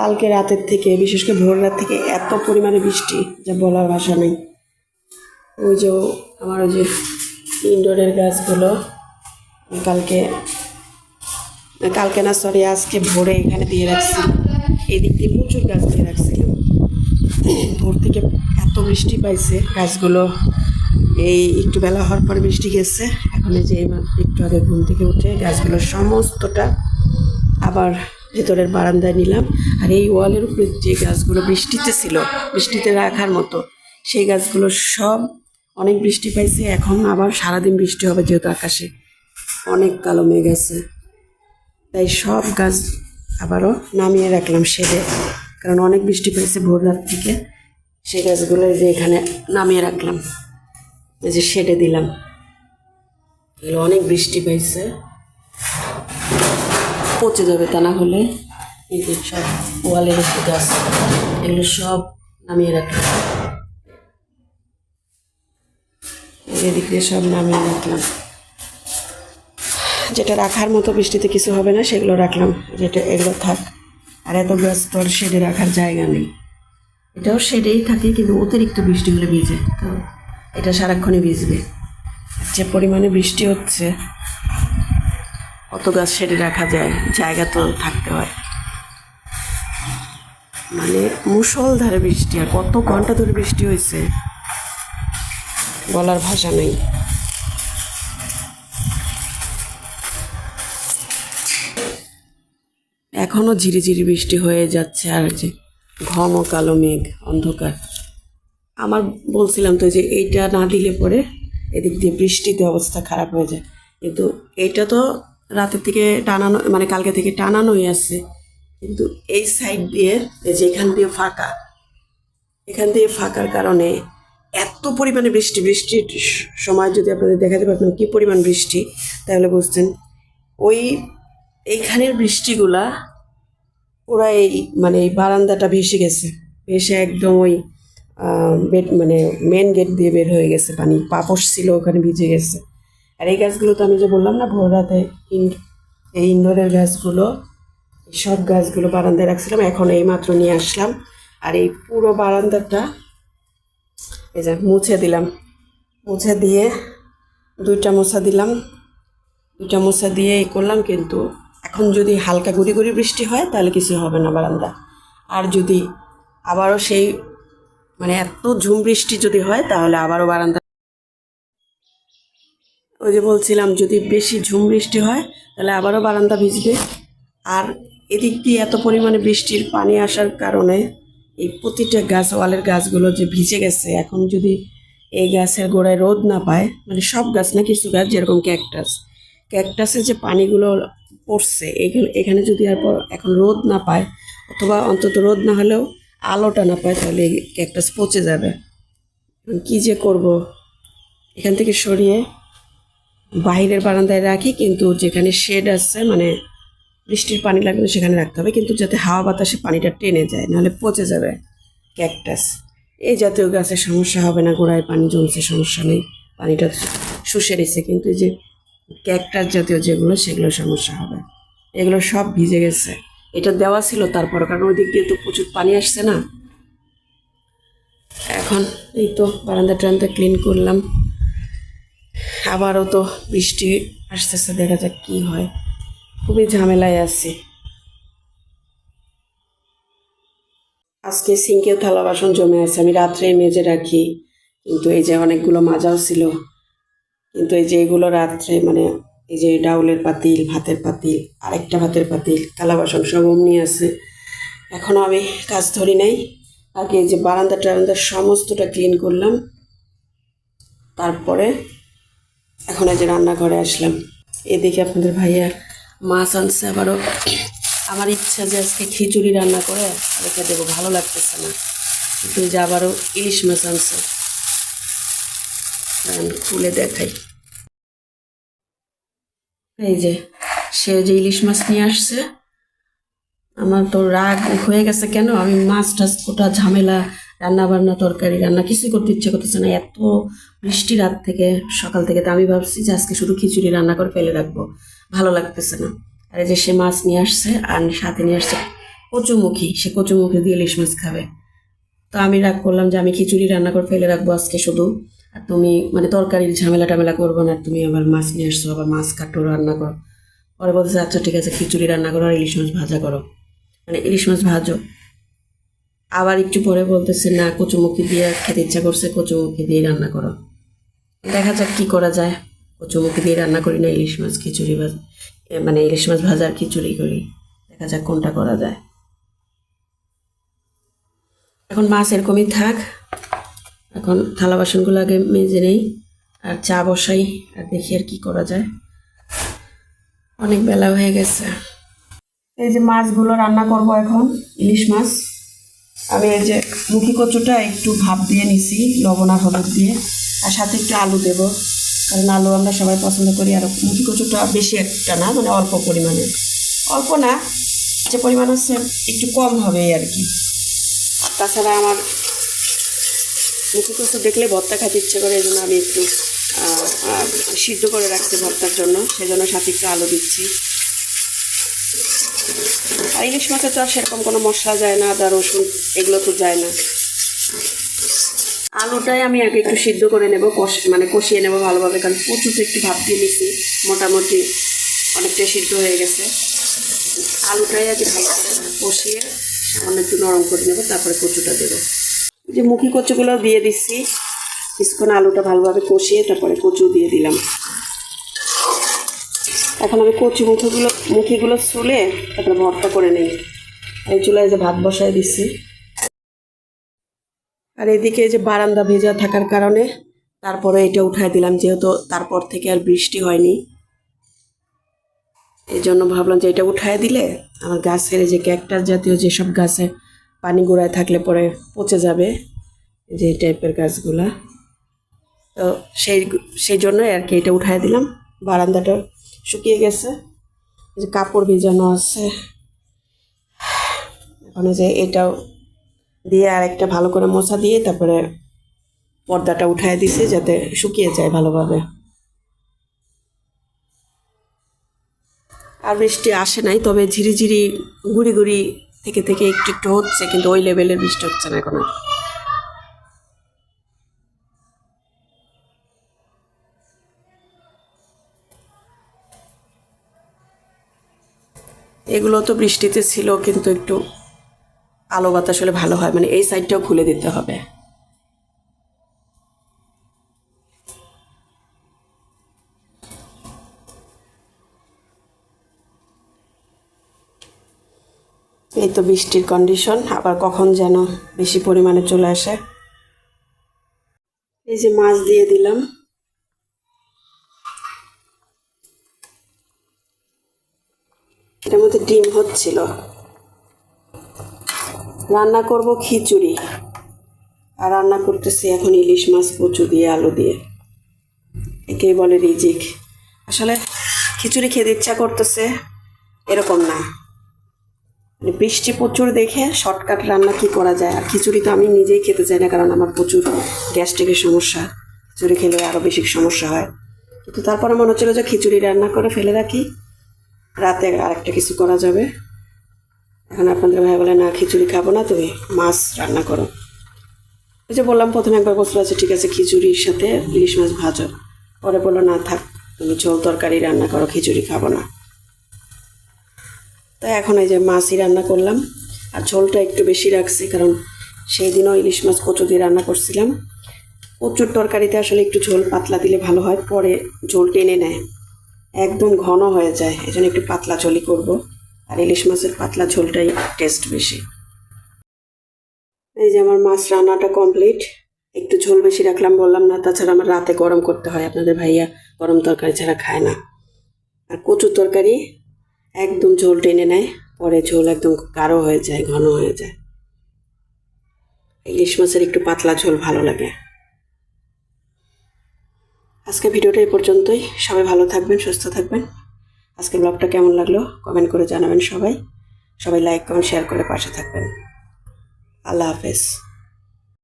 কালকে রাতের থেকে, বিশেষ করে ভোর রাত থেকে এত পরিমাণে বৃষ্টি, যা বলার ভাষা নেই। ওই যে আমার ওই যে ইনডোরের গাছগুলো, কালকে কালকে না সরি আজকে ভোরে এখানে দিয়ে রাখছি। এদিক দিয়ে প্রচুর গাছ দিয়ে রাখছিলাম ভোর থেকে এত বৃষ্টি পাইছে গাছগুলো। এই একটু বেলা হওয়ার পর বৃষ্টি গেছে। এখন এই যে একটু আগে ঘুম থেকে উঠে গাছগুলো সমস্তটা আবার ভেতরের বারান্দায় নিলাম আর এই ওয়ালের উপরে যে গাছগুলো বৃষ্টিতে ছিল, বৃষ্টিতে রাখার মতো, সেই গাছগুলো সব অনেক বৃষ্টি পাইছে, এখন আবার সারাদিন বৃষ্টি হবে যেহেতু আকাশে। অনেক কালো মেঘ আছে। তাই সব গাছ আবারও নামিয়ে রাখলাম শেডে, কারণ অনেক বৃষ্টি পেয়েছে ভোর রাত থেকে। সেই গাছগুলো যে এখানে নামিয়ে রাখলাম। যে শেডে দিলাম। অনেক বৃষ্টি পেয়েছে পচে যাবে তা না হলে এই যে সব ওয়ালের উপর গাছ, এগুলো সব নামিয়ে রাখলাম। এদিক দিয়ে সব নামিয়ে রাখলাম। যেটা রাখার মতো বৃষ্টিতে কিছু হবে না, সেগুলো রাখলাম। যেটা এগুলো থাক। আর এত গাছ তো আর শেডে রাখার জায়গা নেই। এটাও শেডেই থাকে, কিন্তু অতিরিক্ত বৃষ্টি হলে ভিজে। তো এটা সারাক্ষণই ভিজবে। যে পরিমাণে বৃষ্টি হচ্ছে কত গাছ শেডে রাখা যায়, জায়গা তো থাকতে হয়। মানে মুষলধারে বৃষ্টি, আর কত ঘণ্টা ধরে বৃষ্টি হয়েছে। বলার ভাষা নেই। এখনও ঝিরিঝিরি বৃষ্টি হয়ে যাচ্ছে, আর যে ঘন কালো মেঘ, অন্ধকার। আমার বলছিলাম তো যে এইটা না দিলে পরে এদিক দিয়ে বৃষ্টিতে অবস্থা খারাপ হয়ে যায়। কিন্তু এটা তো রাতের থেকে টানানো মানে কালকে থেকে টানানোই আছে। কিন্তু এই সাইড দিয়ে যে এখান দিয়ে ফাঁকা, এখান দিয়ে ফাঁকার কারণে এত পরিমাণে বৃষ্টি, বৃষ্টির সময় যদি আপনাদের দেখাতে পারতাম কী পরিমাণ বৃষ্টি, তাহলে বুঝতেন। ওই এইখানের বৃষ্টিগুলা পুরো এই মানে এই বারান্দাটা ভেসে গেছে। ভেসে একদম ওই বেড মানে মেন গেট দিয়ে বের হয়ে গেছে। পানি পাপস ছিল ওখানে ভিজে গেছে। আর এই গাছগুলো তো আমি যে বললাম না, ভোর রাতে এই ইনডোরের গাছগুলো সব গাছগুলো বারান্দায় রাখছিলাম, এখন এই মাত্র নিয়ে আসলাম। আর এই পুরো বারান্দাটা এই যে মুছে দিলাম। মুছে দিয়ে দুইটা মোছা দিলাম। দুইটা মোছা দিয়ে এই করলাম, কিন্তু এখন যদি হালকা গুড়ি গুড়ি বৃষ্টি হয়, তাহলে কিছু হবে না বারান্দা। আর যদি আবারও সেই মানে এত ঝুম বৃষ্টি যদি হয়, তাহলে আবারও বারান্দা ওই যে বলছিলাম, যদি বেশি ঝুম বৃষ্টি হয়, তাহলে আবারও বারান্দা ভিজবে। আর এদিক দিয়ে এত পরিমাণে বৃষ্টির পানি আসার কারণে এই প্রতিটা গাছ, ওয়ালের গাছগুলো যে ভিজে গেছে, এখন যদি এই গাছের গোড়ায় রোদ না পায় মানে সব গাছ না, কিছু গাছ, যেরকম ক্যাকটাস। ক্যাকটাসের যে পানিগুলো পড়ছে এখানে যদি আর এখন রোদ না পায়, অথবা অন্তত রোদ না হলেও আলোটা না পায়, তাহলে ক্যাকটাস পচে যাবে। কী যে করব? এখান থেকে সরিয়ে বাইরের বারান্দায় রাখি, কিন্তু যেখানে শেড আছে মানে বৃষ্টির পানি লাগলে সেখানে রাখতে হবে, কিন্তু যাতে হাওয়া বাতাসে পানিটা টেনে যায়, নাহলে পচে যাবে ক্যাকটাস এই জাতীয় গাছের সমস্যা হবে না, গোড়ায় পানি জমছে, সমস্যা নেই, পানিটা শুষে দিচ্ছে কিন্তু এই যে ক্যাকটাস জাতীয় যেগুলো, সেগুলো সমস্যা হবে। এগুলো সব ভিজে গেছে। এটা দেওয়া ছিল তারপর, কারণ ওই দিক দিয়ে তো প্রচুর পানি আসছে না। এখন এই তো বারান্দা টারান্দা ক্লিন করলাম। আবারও তো বৃষ্টি আসতেছে, দেখা যাক কি হয়। খুবই ঝামেলায় আছি। আজকে সিঙ্কেও থালা বাসন জমে আছে, আমি রাত্রে মেজে রাখি। কিন্তু এই যে অনেকগুলো মাজাও ছিল। কিন্তু এই যে এগুলো রাত্রে মানে এই যে ডাউলের পাতিল, ভাতের পাতিল, আরেকটা ভাতের পাতিল, থালা বাসন সব অমনি আছে। এখনও আমি কাজ ধরি নাই। আগে যে বারান্দা টারান্দা সমস্তটা ক্লিন করলাম। তারপরে এখন এই যে রান্নাঘরে আসলাম। এদিকে আপনাদের ভাইয়া মাছ আনছে, আবারও আমার ইচ্ছা যে আজকে খিচুড়ি রান্না করে রেখে দেবো, ভালো লাগতেছে না। কিন্তু যে আবারও ইলিশ মাছ আনছে। খুলে দেখাই। এই যে সে যে ইলিশ মাছ নিয়ে আসছে, আমার তো রাগ হয়ে গেছে কেন? আমি মাছ টাছ কোটা ঝামেলা রান্না বান্না তরকারি, রান্না কিছুই করতে ইচ্ছে করতেছে না। এত বৃষ্টি রাত থেকে, সকাল থেকে, তো আমি ভাবছি যে আজকে শুধু খিচুড়ি রান্না করে ফেলে রাখব। ভালো লাগতেছে না। আর যে সে মাছ নিয়ে আসছে আর সাথে নিয়ে আসছে কচুমুখী। সে কচুমুখী দিয়ে ইলিশ মাছ খাবে। তো আমি রাগ করলাম যে আমি খিচুড়ি রান্না করে ফেলে রাখব আজকে শুধু। আর তুমি মানে তরকারির ঝামেলা টামেলা করব না। তুমি আবার মাছ নিয়ে আসছো, আবার মাছ কাটো, রান্না করো। পরে বলতেছে আচ্ছা ঠিক আছে, খিচুড়ি রান্না করো আর ইলিশ মাছ ভাজা করো। মানে ইলিশ মাছ ভাজো। আবার একটু পরে বলতেছে, না, কচুমুখি দিয়ে খেতে ইচ্ছা করছে, কচুমুখি দিয়ে রান্না করো। দেখা যাক কি করা যায়। কচুমুখি দিয়ে রান্না করি না, ইলিশ মাছ খিচুড়ি ভাজ মানে ইলিশ মাছ ভাজা আর খিচুড়ি করি। দেখা যাক কোনটা করা যায়। এখন মাছ এরকমই থাক। এখন থালা বাসনগুলো আগে মেজে নেই, আর চা বসাই, আর দেখি আর কি করা যায়। অনেক বেলা হয়ে গেছে। এই যে মাছগুলো রান্না করব এখন, ইলিশ মাছ। আমি এই যে মুখি কচুটা একটু ভাপ দিয়ে নিছি, লবণ আর হলুদ দিয়ে। আর সাথে একটু আলু দেবো, কারণ আলু আমরা সবাই পছন্দ করি। আর মুখি কচুটা বেশি একটা না মানে অল্প পরিমাণে। অল্প না, যে পরিমাণ হচ্ছে একটু কম হবে আর কি। তাছাড়া আমার মুখি কচু দেখলে ভর্তা খেতে ইচ্ছে করে, এই জন্য আমি একটু সিদ্ধ করে রাখছি ভর্তার জন্য। সেজন্য সাথে একটু আলু দিচ্ছি। আর ইলিশ মাছে তো আর সেরকম কোনো মশলা যায় না, আদা, রসুন, এগুলো তো যায় না। আলুটাই আমি আগে একটু সিদ্ধ করে নেব, কষ মানে কষিয়ে নেব ভালোভাবে, কারণ কচুতে একটু ভাপ দিয়ে নিচ্ছি মোটামুটি অনেকটাই সিদ্ধ হয়ে গেছে। আলুটাই আগে ভালো করে কষিয়ে সামান্য একটু নরম করে নেব, তারপরে কচুটা দেবো। যে মুখি কচুগুলো দিয়ে দিচ্ছি কিছুক্ষণ আলুটা ভালোভাবে কষিয়ে তারপরে কচু দিয়ে দিলাম। এখন আমি কচু মুখিগুলো মুখিগুলো চুলে তারপরে ভর্তা করে নেই। এই চুলায় যে ভাত বসায় দিচ্ছি আর এদিকে যে বারান্দা ভেজা থাকার কারণে তারপরে এটা উঠায় দিলাম, যেহেতু তারপর থেকে আর বৃষ্টি হয়নি। এই জন্য ভাবলাম যে এটা উঠায় দিলে আমার গাছের যে ক্যাকটাস জাতীয় যেসব গাছে পানি গোড়ায় থাকলে পরে পচে যাবে যে টাইপের গাছগুলা। তো সেই সেই জন্যই আর কি এটা উঠায় দিলাম। বারান্দাটা শুকিয়ে গেছে। যে কাপড় ভিজানো আছে। এখন যে এটাও দিয়ে আর একটা ভালো করে মোছা দিয়ে তারপরে পর্দাটা উঠায় দিছে যাতে শুকিয়ে যায় ভালোভাবে। আর বৃষ্টি আসে নাই, তবে ঝিরিঝিরি গুড়ি গুড়ি থেকে থেকে একটু একটু হচ্ছে, কিন্তু ওই লেভেলের বৃষ্টি হচ্ছে না এখন। এগুলো তো বৃষ্টিতে ছিল, কিন্তু একটু আলো বাতাস হলে ভালো হয়। মানে এই সাইডটাও খুলে দিতে হবে। এই তো বৃষ্টির কন্ডিশন আবার কখন যেন বেশি পরিমাণে চলে আসে। এই যে মাছ দিয়ে দিলাম। ডিম হচ্ছিল। রান্না করব খিচুড়ি। আর রান্না করতেছি এখন ইলিশ মাছ, কচু দিয়ে, আলু দিয়ে। একেই বলে রিজিক। আসলে খিচুড়ি খেতে ইচ্ছা করতেছে, এরকম না। মানে বৃষ্টি প্রচুর দেখে শর্টকাট রান্না কি করা যায়। আর খিচুড়ি তো আমি নিজেই খেতে চাই না, কারণ আমার প্রচুর গ্যাস্ট্রিকের সমস্যা। খিচুড়ি খেলে আরও বেশি সমস্যা হয়। কিন্তু তারপরে মনে হচ্ছিল যে খিচুড়ি রান্না করে ফেলে রাখি। রাতে আরেকটা কিছু করা যাবে। এখন আপনাদের ভাই বলে, না, খিচুড়ি খাব না, তুমি মাছ রান্না করো। ওই যে বললাম, প্রথমে একবার বসল আছে, ঠিক আছে, খিচুড়ির সাথে ইলিশ মাছ ভাজো। পরে বলল, না, থাক, তুমি ঝোল তরকারি রান্না করো, খিচুড়ি খাব না। তাই এখন এই যে মাছই রান্না করলাম, আর ঝোলটা একটু বেশি রাখছি, কারণ সেই দিনও ইলিশ মাছ কচু দিয়ে রান্না করছিলাম। কচুর তরকারিতে আসলে একটু ঝোল পাতলা দিলে ভালো হয়, পরে ঝোল টেনে নেয়। একদম ঘন হয়ে যায়। এই জন্য একটু পাতলা ঝোলই করব। আর ইলিশ মাছের পাতলা ঝোলটাই টেস্ট বেশি। এই যে আমার মাছ রান্নাটা কমপ্লিট একটু ঝোল বেশি রাখলাম, বললাম না, তাছাড়া আমার রাতে গরম করতে হয়। আপনাদের ভাইয়া গরম তরকারি ছাড়া খায় না। আর কচুর তরকারি একদম ঝোল টেনে নেয়। পরে ঝোল একদম গাঢ় হয়ে যায়, ঘন হয়ে যায়। ইলিশ মাছের একটু পাতলা ঝোল ভালো লাগে। আজকে ভিডিওটা এ পর্যন্তই। সবাই ভালো থাকবেন, সুস্থ থাকবেন। আজকে ব্লগটা কেমন লাগল কমেন্ট করে জানাবেন সবাই। সবাই লাইক কমেন্ট শেয়ার করে পাশে থাকবেন। আল্লাহ হাফেজ।